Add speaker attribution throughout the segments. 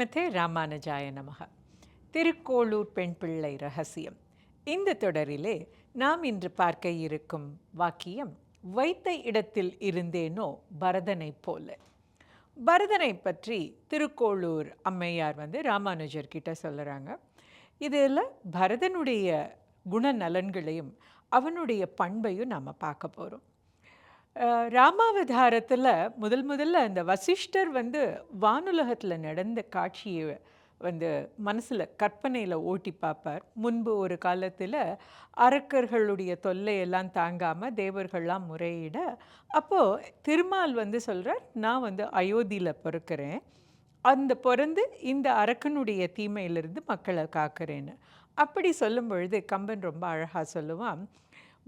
Speaker 1: ஸ்ரீமதே ராமானுஜாய நமக. திருக்கோளூர் பெண் பிள்ளை ரகசியம். இந்த தொடரிலே நாம் இன்று பார்க்க இருக்கும் வாக்கியம் வைத்த இடத்தில் இருந்தேனோ பரதனைப் போல. பரதனை பற்றி திருக்கோளூர் அம்மையார் வந்து ராமானுஜர் கிட்ட சொல்லுறாங்க. இதில் பரதனுடைய குணநலன்களையும் அவனுடைய பண்பையும் நாம் பார்க்க போகிறோம் ராமாவதாரத்தில் முதல் முதல்ல அந்த வசிஷ்டர் வந்து வானுலகத்தில் நடந்த காட்சியை வந்து மனசில் கற்பனையில் ஓட்டி பார்ப்பார். முன்பு ஒரு காலத்தில் அரக்கர்களுடைய தொல்லையெல்லாம் தாங்காமல் தேவர்கள்லாம் முறையிட அப்போது திருமால் வந்து சொல்கிறார் நான் வந்து அயோத்தியில் பிறக்கிறேன். அந்த பிறந்து இந்த அரக்கனுடைய தீமையிலிருந்து மக்களை காக்கிறேன்னு. அப்படி சொல்லும் பொழுது கம்பன் ரொம்ப அழகாக சொல்லுவான்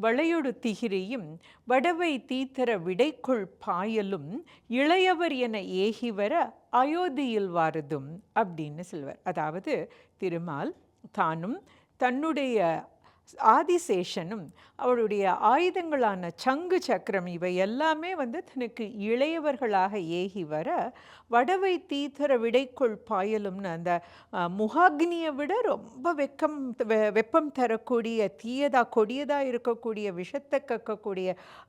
Speaker 1: வளையொடு திகிரியும் வடவை தீத்தர விடைக்குள் பாயலும் இளையவர் என ஏகி வர அயோத்தியில் வாரதும் அப்படின்னு சொல்வார். அதாவது திருமால் தானும் தன்னுடைய ஆதிசேஷனும் அவருடைய ஆயுதங்களான சங்கு சக்கரம் இவை எல்லாமே வந்து தனக்கு இளையவர்களாக ஏகி வர வடவை தீத்தர விடைக்குள் பாயலும்னு அந்த முகாக்னியை விட ரொம்ப வெக்கம் வெப்பம் தரக்கூடிய தீயதாக கொடியதாக இருக்கக்கூடிய விஷத்தை கக்கக்கூடிய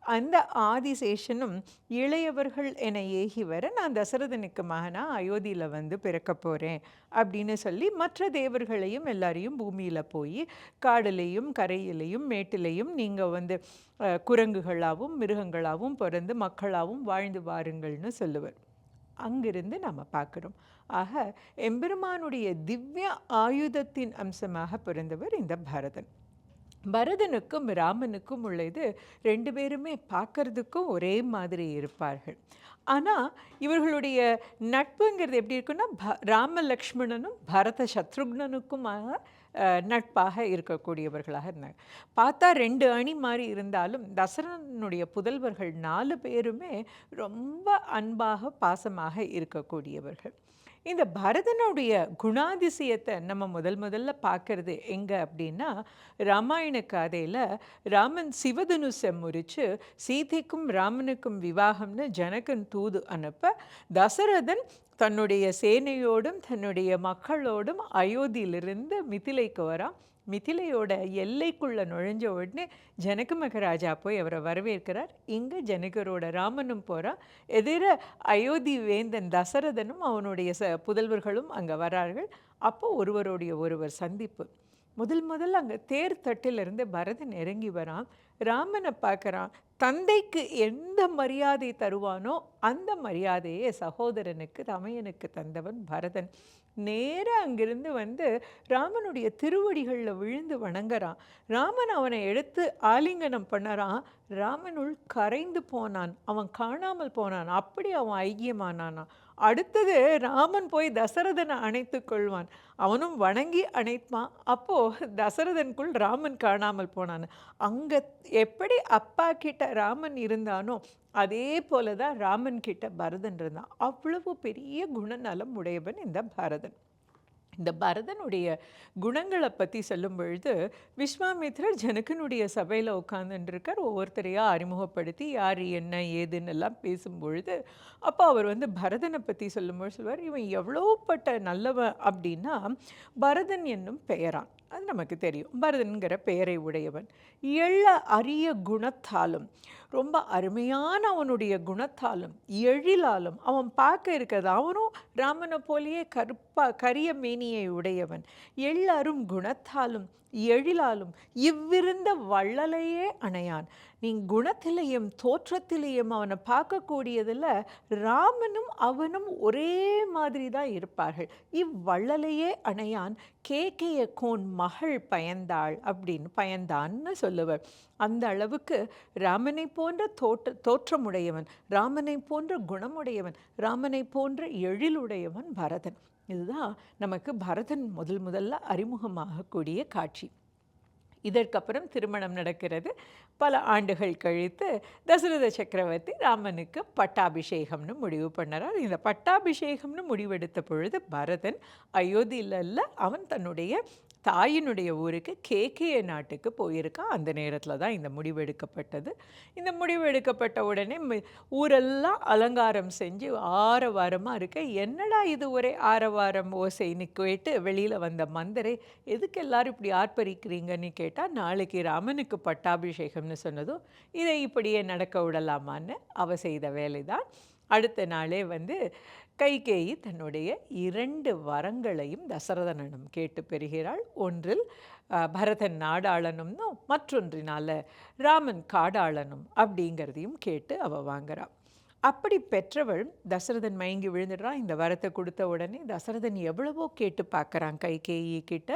Speaker 1: அந்த ஆதிசேஷனும் இளையவர்கள் என ஏகி வர நான் தசரதனுக்கு மகனாக அயோத்தியில் வந்து பிறக்க போகிறேன் அப்படின்னு சொல்லி மற்ற தேவர்களையும் எல்லாரையும் பூமியில் போய் காடுலேயும் கரையிலையும் மேட்டிலையும் நீங்கள் வந்து குரங்குகளாகவும் மிருகங்களாகவும் பிறந்து மக்களாகவும் வாழ்ந்து வாருங்கள்னு சொல்லுவர். அங்கிருந்து நாம் பார்க்குறோம். ஆக எம்பெருமானுடைய திவ்ய ஆயுதத்தின் அம்சமாக பிறந்தவர் இந்த பரதன். பரதனுக்கும் ராமனுக்கும் உள்ளது ரெண்டு பேருமே பார்க்கறதுக்கும் ஒரே மாதிரி இருப்பார்கள். ஆனால் இவர்களுடைய நட்புங்கிறது எப்படி இருக்குன்னா ப ராம லக்ஷ்மணனும் பரத சத்ருக்னனுக்குமாக நட்பாக இருக்கக்கூடியவர்களாக இருந்தாங்க. பார்த்தா ரெண்டு அணி மாதிரி இருந்தாலும் தசரனுடைய புதல்வர்கள் நாலு பேருமே ரொம்ப அன்பாக பாசமாக இருக்கக்கூடியவர்கள். இந்த பரதனுடைய குணாதிசயத்தை நம்ம முதல் முதல்ல பார்க்கறது எங்கே அப்படின்னா ராமாயண கதையில் ராமன் சிவதனுசை முறித்து சீதைக்கும் ராமனுக்கும் விவாகம்னு ஜனகன் தூது அனுப்ப தசரதன் தன்னுடைய சேனையோடும் தன்னுடைய மக்களோடும் அயோத்தியிலிருந்து மிதிலைக்கு வரான். மிதிலையோட எல்லைக்குள்ளே நுழைஞ்ச உடனே ஜனக மகராஜா போய் அவரை வரவேற்கிறார். இங்கே ஜனகரோட ராமனும் போகிறான் எதிர அயோத்தி வேந்தன் தசரதனும் அவனுடைய ச புதல்வர்களும் அங்கே வரார்கள். அப்போ ஒருவருடைய ஒருவர் சந்திப்பு. முதல் முதல் அங்கே தேர் தட்டிலிருந்து பரதன் இறங்கி வரான். ராமனை பார்க்குறான். தந்தைக்கு எந்த மரியாதை தருவானோ அந்த மரியாதையை சகோதரனுக்கு தமையனுக்கு தந்தவன் பரதன். நேராக அங்கிருந்து வந்து ராமனுடைய திருவடிகளில் விழுந்து வணங்குறான். ராமன் அவனை எடுத்து ஆலிங்கனம் பண்ணறான். ராமனுள் கரைந்து போனான். அவன் காணாமல் போனான். அப்படி அவன் ஐக்கியமானானான் அடுத்தது ராமன் போய் தசரதனை அணைத்து கொள்வான். அவனும் வணங்கி அணைப்பான். அப்போது தசரதனுக்குள் ராமன் காணாமல் போனான். அங்கே எப்படி அப்பா கிட்ட ராமன் இருந்தானோ அதே போல தான் ராமன் கிட்ட பரதன் இருந்தான். அவ்வளவு பெரிய குணநலம் உடையவன் இந்த பரதன். இந்த பரதனுடைய குணங்களை பற்றி சொல்லும் பொழுது விஸ்வாமித்ரர் ஜனகனுடைய சபையில் உட்காந்துருக்கார் ஒவ்வொருத்தரையாக அறிமுகப்படுத்தி யார் என்ன ஏதுன்னு எல்லாம் பேசும் பொழுது அப்போ அவர் வந்து பரதனை பற்றி சொல்லும்போது சொல்வார் இவன் எவ்வளோப்பட்ட நல்லவன் அப்படின்னா பரதன் என்னும் பெயரான். அது நமக்கு தெரியும். பரதன்கிற பெயரை உடையவன். எள்ள அரிய குணத்தாலும் ரொம்ப அருமையான அவனுடைய குணத்தாலும் எழிலாலும் அவன் பார்க்க இருக்கிறது அவனும் ராமனை போலேயே கருப்பா கரிய மேனியை உடையவன். எள்ளரும் குணத்தாலும் எழிலாலும் இவ்விருந்த வள்ளலையே அணையான். நீ குணத்திலையும் தோற்றத்திலையும் அவனை பார்க்கக்கூடியதில் ராமனும் அவனும் ஒரே மாதிரி தான் இருப்பார்கள் இவ்வள்ளலையே அணையான் கேக்கைய கோன் மகள் பயந்தாள் அப்படின்னு பயந்தான்னு சொல்லுவர். அந்த அளவுக்கு ராமனை போன்ற தோற்ற தோற்றமுடையவன் ராமனை போன்ற குணமுடையவன் ராமனை போன்ற எழிலுடையவன் பரதன். இதுதான் நமக்கு பரதன் முதல் முதல்ல அறிமுகமாகக்கூடிய காட்சி. இதற்கப்புறம் திருமணம் நடக்கிறது. பல ஆண்டுகள் கழித்து தசரத சக்கரவர்த்தி ராமனுக்கு பட்டாபிஷேகம்னு முடிவு பண்ணுறார். இந்த பட்டாபிஷேகம்னு முடிவெடுத்த பொழுது பரதன் அயோத்தியில் அவன் தன்னுடைய தாயினுடைய ஊருக்கு கேகேய நாட்டுக்கு போயிருக்கா. அந்த நேரத்தில் தான் இந்த முடிவு எடுக்கப்பட்டது. இந்த முடிவு எடுக்கப்பட்ட உடனே ஊரெல்லாம் அலங்காரம் செஞ்சு ஆரவாரமாக இருக்க என்னடா இது ஒரே ஆரவாரம் ஓசைன்னு கேட்டு வெளியில் வந்த மந்தரை எதுக்கு எல்லாரும் இப்படி ஆர்ப்பரிக்கிறீங்கன்னு கேட்டால் நாளைக்கு ராமனுக்கு பட்டாபிஷேகம்னு சொன்னதும் இதை இப்படியே நடக்க விடலாமான்னு அவ செய்த வேலை தான் அடுத்த நாளே வந்து கைகேயி தன்னுடைய இரண்டு வரங்களையும் தசரதனனும் கேட்டு பெறுகிறாள். ஒன்றில் பரதன் நாடாளனும்னும் மற்றொன்றினால ராமன் காடாளனும் அப்படிங்கிறதையும் கேட்டு அவ வாங்குறாள் அப்படி பெற்றவள் தசரதன் மயங்கி விழுந்துடுறான் இந்த வரத்தை கொடுத்த உடனே தசரதன் எவ்வளவோ கேட்டு பார்க்குறான் கைகேயி கிட்ட.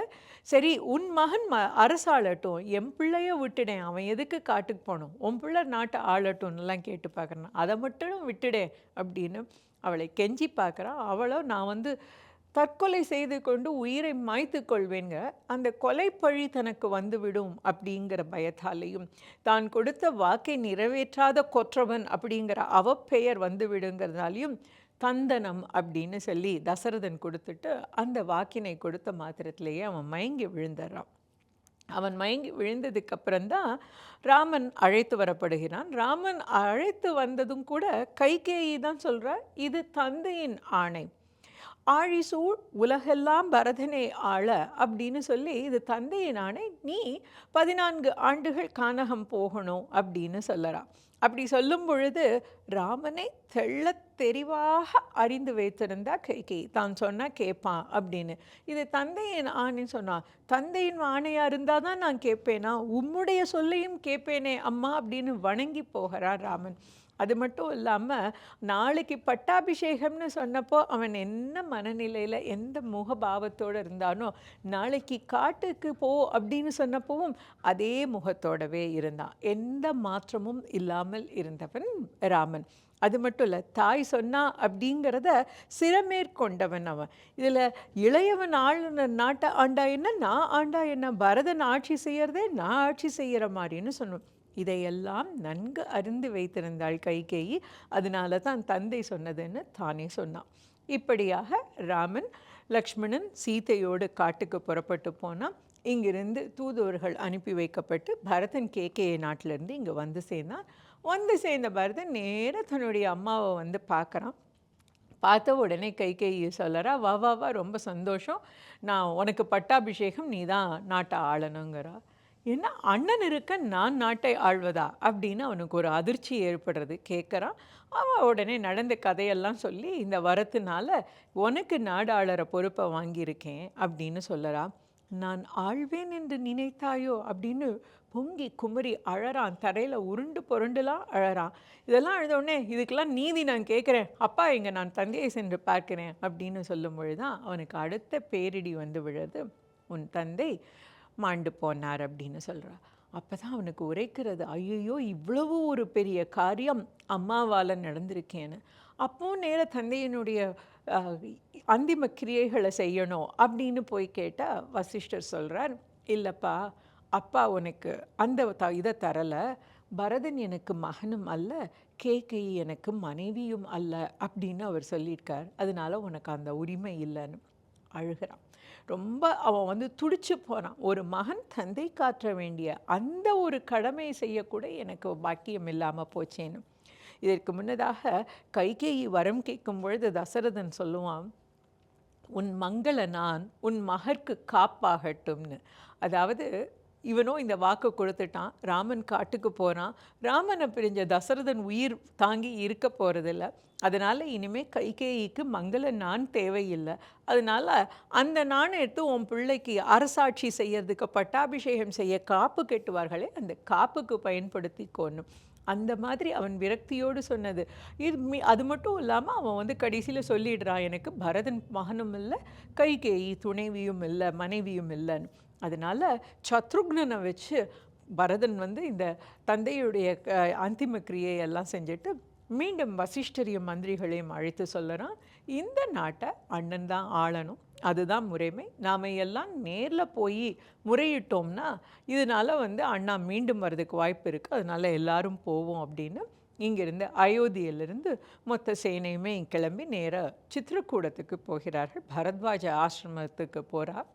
Speaker 1: சரி உன் மகன் ம அரசாளட்டும் என் பிள்ளைய விட்டுடேன் அவன் எதுக்கு காட்டுக்கு போகணும்? உன் பிள்ளை நாட்டை ஆளட்டும்னுலாம் கேட்டு பார்க்குறான். அதை மட்டும் விட்டுடே அப்படின்னு அவளை கெஞ்சி பார்க்குறான் அவளோ நான் வந்து தற்கொலை செய்து கொண்டு உயிரை மாய்த்து கொள்வேங்க அந்த கொலை பழி தனக்கு வந்துவிடும் அப்படிங்கிற பயத்தாலையும். தான் கொடுத்த வாக்கை நிறைவேற்றாத கொற்றவன் அப்படிங்கிற அவப்பெயர் வந்துவிடுங்கிறதாலையும் தந்தனம் அப்படின்னு சொல்லி தசரதன் கொடுத்துட்டு அந்த வாக்கினை கொடுத்த மாத்திரத்திலேயே அவன் மயங்கி விழுந்துடுறான். அவன் மயங்கி விழுந்ததுக்கு அப்புறம்தான் ராமன் அழைத்து வரப்படுகிறான். ராமன் அழைத்து வந்ததும் கூட கைகேயி தான் சொல்கிறார் இது தந்தையின் ஆணை. ஆழிசூழ் உலகெல்லாம் பரதனை ஆள அப்படின்னு சொல்லி இது தந்தையின் ஆணை. நீ பதினான்கு ஆண்டுகள் கானகம் போகணும் அப்படின்னு சொல்லலாம். அப்படி சொல்லும் பொழுது ராமனை தெள்ள தெரிவாக அறிந்து வைத்திருந்தா கைகை தான் சொன்னால் கேட்பான் அப்படின்னு. இது தந்தையின் ஆணைன்னு சொன்னா தந்தையின் ஆணையாக இருந்தால் தான் நான் கேட்பேனா உம்முடைய சொல்லையும் கேட்பேனே அம்மா அப்படின்னு வணங்கி போகிறான் ராமன். அது மட்டும் இல்லாமல் நாளைக்கு பட்டாபிஷேகம்னு சொன்னப்போ அவன் என்ன மனநிலையில் எந்த முகபாவத்தோடு இருந்தானோ நாளைக்கு காட்டுக்கு போ அப்படின்னு சொன்னப்போவும் அதே முகத்தோடவே இருந்தான். எந்த மாற்றமும் இல்லாமல் இருந்தவன் ராமன். அது மட்டும் இல்லை தாய் சொன்னா அப்படிங்கிறத சிறமேற்கொண்டவன் அவன். இதில் இளையவன் ஆளுநர் நாட்டை ஆண்டா என்ன நான் ஆண்டா என்ன பரதன் ஆட்சி செய்கிறதே நான் ஆட்சி செய்கிற மாதிரின்னு சொன்னோம். இதையெல்லாம் நன்கு அறிந்து வைத்திருந்தாள் கைகேயி. அதனால தான் தந்தை சொன்னதுன்னு தானே சொன்னான் இப்படியாக ராமன் லக்ஷ்மணன் சீதையோடு காட்டுக்கு புறப்பட்டு போனான். இங்கிருந்து தூதுவர்கள் அனுப்பி வைக்கப்பட்டு பரதன் கேகே நாட்டிலேருந்து இங்கே வந்து சேர்ந்தான். வந்து சேர்ந்த பரதன் நேரா தன்னுடைய அம்மாவை வந்து பார்க்குறான். பார்த்த உடனே கைகேயி சொல்லறா வா வா வா ரொம்ப சந்தோஷம். நான் உனக்கு பட்டாபிஷேகம் நீ தான் நாட்டை ஆளணுங்கிறா. என்ன அண்ணன் இருக்க நான் நாட்டை ஆழ்வதா அப்படின்னு அவனுக்கு ஒரு அதிர்ச்சி ஏற்படுறது. கேட்குறான் அவன் உடனே நடந்த கதையெல்லாம் சொல்லி இந்த வரத்துனால உனக்கு நாடாளுற பொறுப்பை வாங்கியிருக்கேன் அப்படின்னு சொல்லறா. நான் ஆள்வேன் என்று நினைத்தாயோ? அப்படின்னு பொங்கி குமரி அழறான். தரையில் உருண்டு புரண்டுலாம் அழறான். இதெல்லாம் அழுத உடனே இதுக்கெல்லாம் நீதி நான் கேட்குறேன் அப்பா இங்கே நான் தந்தையை சென்று பார்க்கிறேன் அப்படின்னு சொல்லும் பொழுதுதான் அவனுக்கு அடுத்த பேரிடி வந்து விழுது. உன் தந்தை மாண்டு போனார் அப்படின்னு சொல்கிறார் அப்போ தான் அவனுக்கு உரைக்கிறது ஐயோ இவ்வளவு ஒரு பெரிய காரியம் அம்மாவால் நடந்திருக்கேன்னு. அப்போ நேர தந்தையினுடைய அந்திம கிரியைகளை செய்யணும் அப்படின்னு போய் கேட்டால் வசிஷ்டர் சொல்கிறார் இல்லைப்பா அப்பா உனக்கு அந்த த இதை தரலை. பரதன் எனக்கு மகனும் அல்ல கேகை எனக்கு மனைவியும் அல்ல அப்படின்னு அவர் சொல்லியிருக்கார். அதனால உனக்கு அந்த உரிமை இல்லைன்னு அழுகிறான். ரொம்ப அவன் வந்து துடிச்சு போனான். ஒரு மகன் தந்தை காற்ற வேண்டிய அந்த ஒரு கடமை செய்யக்கூட எனக்கு பாக்கியம் இல்லாமல் போச்சேன்னு. இதற்கு முன்னதாக கைகேயி வரம் கேட்கும் பொழுது தசரதன் சொல்லுவான் உன் மங்கள நான் உன் மகற்கு காப்பாகட்டும்னு. அதாவது இவனோ இந்த வாக்கு கொடுத்துட்டான் ராமன் காட்டுக்கு போகிறான் ராமனை பிரிஞ்ச தசரதன் உயிர் தாங்கி இருக்க போகிறதில்ல அதனால் இனிமேல் கைகேயிக்கு மங்கள நான் தேவையில்லை. அதனால் அந்த நான் எடுத்து உன் பிள்ளைக்கு அரசாட்சி செய்யறதுக்கு பட்டாபிஷேகம் செய்ய காப்பு கெட்டுவார்களே அந்த காப்புக்கு பயன்படுத்தி பயன்படுத்திக்கோணும் அந்த மாதிரி அவன் விரக்தியோடு சொன்னது. இது மி- அது மட்டும் இல்லாமல் அவன் வந்து கடைசியில் சொல்லிடுறான் எனக்கு பரதன் மகனும் இல்லை கைகேயி துணைவியும் இல்லை மனைவியும் இல்லைன்னு. அதனால சத்ருக்னனை வச்சு பரதன் வந்து இந்த தந்தையுடைய அந்திம அந்திம கிரியையெல்லாம் செஞ்சுட்டு மீண்டும் வசிஷ்டரிய மந்திரிகளையும் அழைத்து சொல்லலாம் இந்த நாட்டை அண்ணன் தான் ஆளணும். அதுதான் முறைமை. நாம் எல்லாம் நேரில் போய் முறையிட்டோம்னா இதனால வந்து அண்ணா மீண்டும் வர்றதுக்கு வாய்ப்பு இருக்குது அதனால எல்லாரும் போவோம் அப்படின்னு இங்கிருந்து அயோத்தியிலிருந்து மொத்த சேனையுமே கிளம்பி நேராக சித்திரக்கூடத்துக்கு போகிறார்கள். பரத்வாஜ ஆசிரமத்துக்கு போகிறார்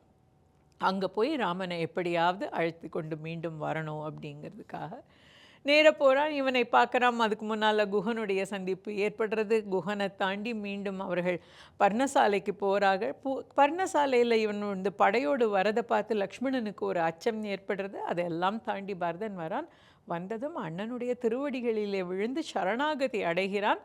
Speaker 1: அங்கே போய் ராமனை எப்படியாவது அழைத்து கொண்டு மீண்டும் வரணும் அப்படிங்கிறதுக்காக நேர போகிறான் இவனை பார்க்குறான். அதுக்கு முன்னால் குஹனுடைய சந்திப்பு ஏற்படுறது. குஹனை தாண்டி மீண்டும் அவர்கள் பர்ணசாலைக்கு போகிறார்கள் பூ பர்ணசாலையில் இவன் வந்து படையோடு வரதை பார்த்து லக்ஷ்மணனுக்கு ஒரு அச்சம் ஏற்படுறது. அதெல்லாம் தாண்டி பரதன் வரான். வந்ததும் அண்ணனுடைய திருவடிகளிலே விழுந்து சரணாகதி அடைகிறான்.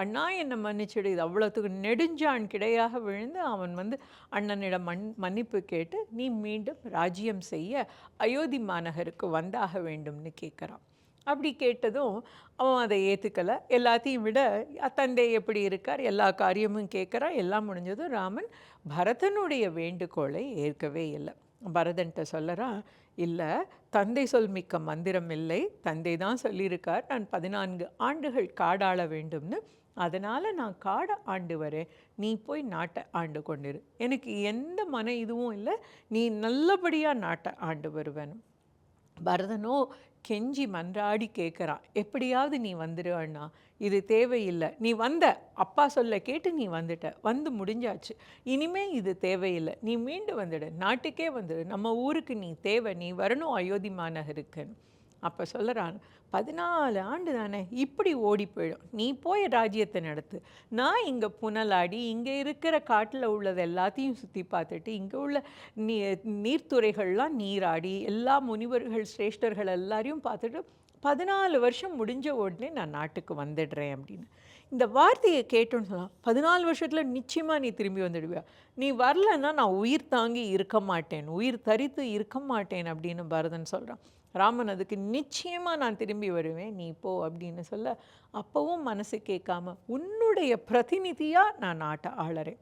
Speaker 1: அண்ணா என்னை மன்னிச்சிடு இது அவ்வளோத்துக்கு நெடுஞ்சான் கிடையாக விழுந்து அவன் வந்து அண்ணனிடம் மன் மன்னிப்பு கேட்டு நீ மீண்டும் ராஜ்யம் செய்ய அயோத்தி மாநகருக்கு வந்தாக வேண்டும்னு கேட்குறான். அப்படி கேட்டதும் அவன் அதை ஏற்றுக்கலை எல்லாத்தையும் விட தந்தை எப்படி இருக்கார்? எல்லா காரியமும் கேட்குறான். எல்லாம் முடிஞ்சதும் ராமன் பரதனுடைய வேண்டுகோளை ஏற்கவே இல்லை. பரதன்ட்ட சொல்லறான் இல்லை தந்தை சொல் மிக்க மந்திரம் இல்லை. தந்தை தான் சொல்லியிருக்கார். நான் பதினான்கு ஆண்டுகள் காடாள வேண்டும்னு அதனால் நான் காடை ஆண்டு வரேன். நீ போய் நாட்டை ஆண்டு கொண்டிரு. எனக்கு எந்த மன இதுவும் இல்லை. நீ நல்லபடியாக நாட்டை ஆண்டு வருவேன். பரதனோ கெஞ்சி மன்றாடி கேட்குறான் எப்படியாவது நீ வந்துடு அண்ணா. இது தேவையில்லை. நீ வந்த. அப்பா சொல்ல கேட்டு நீ வந்துட்ட. வந்து முடிஞ்சாச்சு. இனிமே இது தேவையில்லை. நீ மீண்டு வந்துடு. நாட்டுக்கே வந்துடு நம்ம ஊருக்கு நீ தேவை. நீ வரணும் அயோத்தி மாநகருக்குன்னு அப்போ சொல்கிறான் பதினாலு ஆண்டு தானே இப்படி ஓடி போயிடும். நீ போய் ராஜ்யத்தை நடத்து. நான் இங்கே புனலாடி இங்கே இருக்கிற காட்டில் உள்ளது எல்லாத்தையும் சுற்றி பார்த்துட்டு இங்கே உள்ள நீ நீர்த்துறைகள்லாம் நீராடி எல்லா முனிவர்கள் சிரேஷ்டர்கள் எல்லாரையும் பார்த்துட்டு பதினாலு வருஷம் முடிஞ்ச உடனே நான் நாட்டுக்கு வந்துடுறேன் அப்படின்னு. இந்த வார்த்தையை கேட்டோன்னு சொல்லலாம் பதினாலு வருஷத்தில் நிச்சயமாக நீ திரும்பி வந்துடுவியா? நீ வரலன்னா நான் உயிர் தாங்கி இருக்க மாட்டேன். உயிர் தரித்து இருக்க மாட்டேன் அப்படின்னு பரதன் சொல்கிறான் ராமன் அதுக்கு நிச்சயமாக நான் திரும்பி வருவேன். நீ போ அப்படின்னு சொல்ல அப்போவும் மனசு கேட்காம உன்னுடைய பிரதிநிதியாக நான் நாட்டை ஆளறேன்.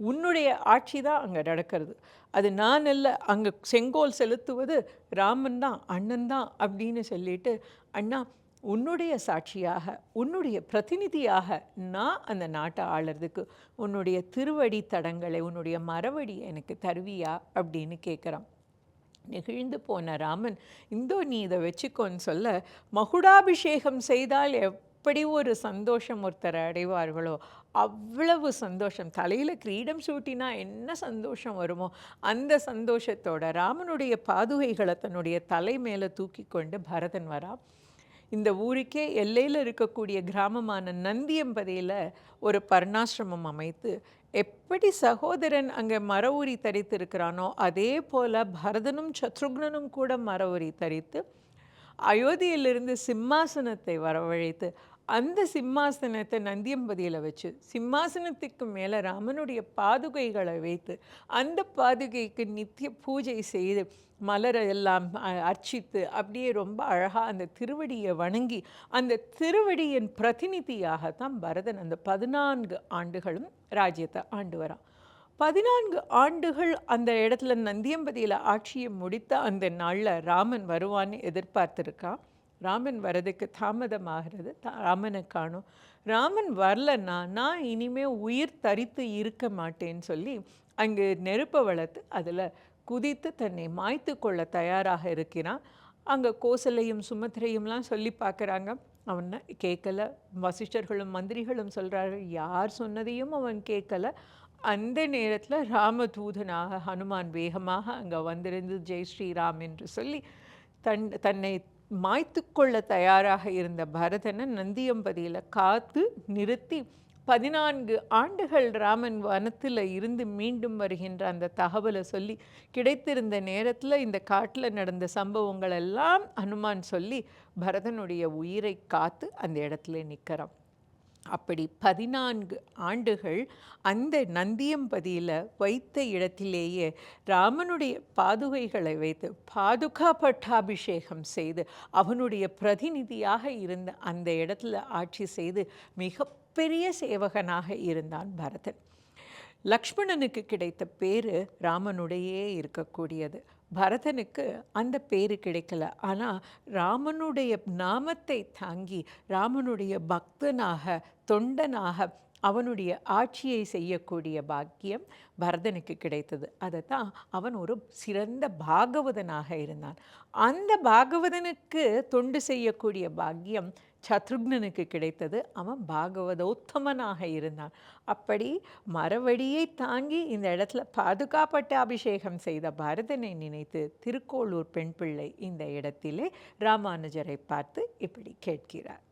Speaker 1: உன்னுடைய ஆட்சி தான் அங்கே நடக்கிறது. அது நான் இல்லை அங்கே செங்கோல் செலுத்துவது ராமன் தான் அண்ணன் தான் அப்படின்னு சொல்லிட்டு அண்ணா உன்னுடைய சாட்சியாக உன்னுடைய பிரதிநிதியாக நான் அந்த நாட்டை ஆளுறதுக்கு உன்னுடைய திருவடி தடங்களை உன்னுடைய மரவடி எனக்கு தருவியா? அப்படின்னு கேட்குறான். நெகிழ்ந்து போன ராமன் இந்தோ நீ இதை வச்சுக்கோன்னு சொல்ல மகுடாபிஷேகம் செய்தால் எப்படி ஒரு சந்தோஷம் ஒருத்தர் அடைவார்களோ அவ்வளவு சந்தோஷம். தலையில் கிரீடம் சூட்டினா என்ன சந்தோஷம் வருமோ அந்த சந்தோஷத்தோட ராமனுடைய பாதுகைகளை தன்னுடைய தலை மேலே தூக்கி கொண்டு பரதன் வரான் இந்த ஊருக்கே எல்லையில் இருக்கக்கூடிய கிராமமான நந்தியம்பதியில் ஒரு பர்ணாசிரமம் அமைத்து எப்படி சகோதரன் அங்கே மர உரி தரித்திருக்கிறானோ அதே போல் பரதனும் சத்ருக்னனும் கூட மர உரி தரித்து அயோத்தியிலிருந்து சிம்மாசனத்தை வரவழைத்து அந்த சிம்மாசனத்தை நந்தியம்பதியில் வச்சு சிம்மாசனத்துக்கு மேலே ராமனுடைய பாதுகைகளை வைத்து அந்த பாதுகைக்கு நித்திய பூஜை செய்து மலரை எல்லாம் அர்ச்சித்து அப்படியே ரொம்ப அழகாக அந்த திருவடியை வணங்கி அந்த திருவடியின் பிரதிநிதியாகத்தான் பரதன் அந்த பதினான்கு ஆண்டுகளும் ராஜ்யத்தை ஆண்டு வரான். பதினான்கு ஆண்டுகள் அந்த இடத்துல நந்தியம்பதியில் ஆட்சியை முடித்த அந்த நாளில் ராமன் வருவான்னு எதிர்பார்த்துருக்கான். ராமன் வரதுக்கு தாமதமாகிறது ராமனை காணும். ராமன் வரலன்னா நான் இனிமேல் உயிர் தரித்து இருக்க மாட்டேன்னு சொல்லி அங்கே நெருப்பை வளர்த்து அதில் குதித்து தன்னை மாய்த்து கொள்ள தயாராக இருக்கிறான். அங்கே கோசலையும் சுமத்திரையும்லாம் சொல்லி பார்க்குறாங்க. அவனை கேட்கல. வசிஷ்டர்களும் மந்திரிகளும் சொல்கிறார்கள் யார் சொன்னதையும் அவன் கேட்கல. அந்த நேரத்தில் ராமதூதனாக ஹனுமான் வேகமாக அங்கே வந்திருந்து ஜெய் ஸ்ரீராம் என்று சொல்லி தன் தன்னை மாய்த்து கொள்ள தயாராக இருந்த பரதனை நந்தியம்பதியில் காத்து நிறுத்தி பதினான்கு ஆண்டுகள் ராமன் வனத்தில் இருந்து மீண்டும் வருகின்ற அந்த தகவலை சொல்லி கிடைத்திருந்த நேரத்தில் இந்த காட்டில் நடந்த சம்பவங்கள் எல்லாம் அனுமான் சொல்லி பரதனுடைய உயிரை காத்து அந்த இடத்துல நிற்கிறான் அப்படி பதினான்கு ஆண்டுகள் அந்த நந்தியம்பதியில் வைத்த இடத்திலேயே ராமனுடைய பாதுகைகளை வைத்து பாதுகா பட்டாபிஷேகம் செய்து அவனுடைய பிரதிநிதியாக இருந்த அந்த இடத்துல ஆட்சி செய்து மிகப்பெரிய சேவகனாக இருந்தான் பரதன். லக்ஷ்மணனுக்கு கிடைத்த பேரு ராமனுடையே இருக்கக்கூடியது. பரதனுக்கு அந்த பேரு கிடைக்கல. ஆனால் ராமனுடைய நாமத்தை தாங்கி ராமனுடைய பக்தனாக தொண்டனாக அவனுடைய ஆட்சியை செய்யக்கூடிய பாக்கியம் பரதனுக்கு கிடைத்தது. அதை தான் அவன் ஒரு சிறந்த பாகவதனாக இருந்தான். அந்த பாகவதனுக்கு தொண்டு செய்யக்கூடிய பாக்கியம் சத்ருக்னனுக்கு கிடைத்தது அவன் பாகவதோத்தமனாக இருந்தான். அப்படி மரவடியை தாங்கி இந்த இடத்துல பாதுகாப்பட்ட அபிஷேகம் செய்த பரதனை நினைத்து திருக்கோளூர் பெண் பிள்ளை இந்த இடத்திலே ராமானுஜரை பார்த்து இப்படி கேட்கிறார்.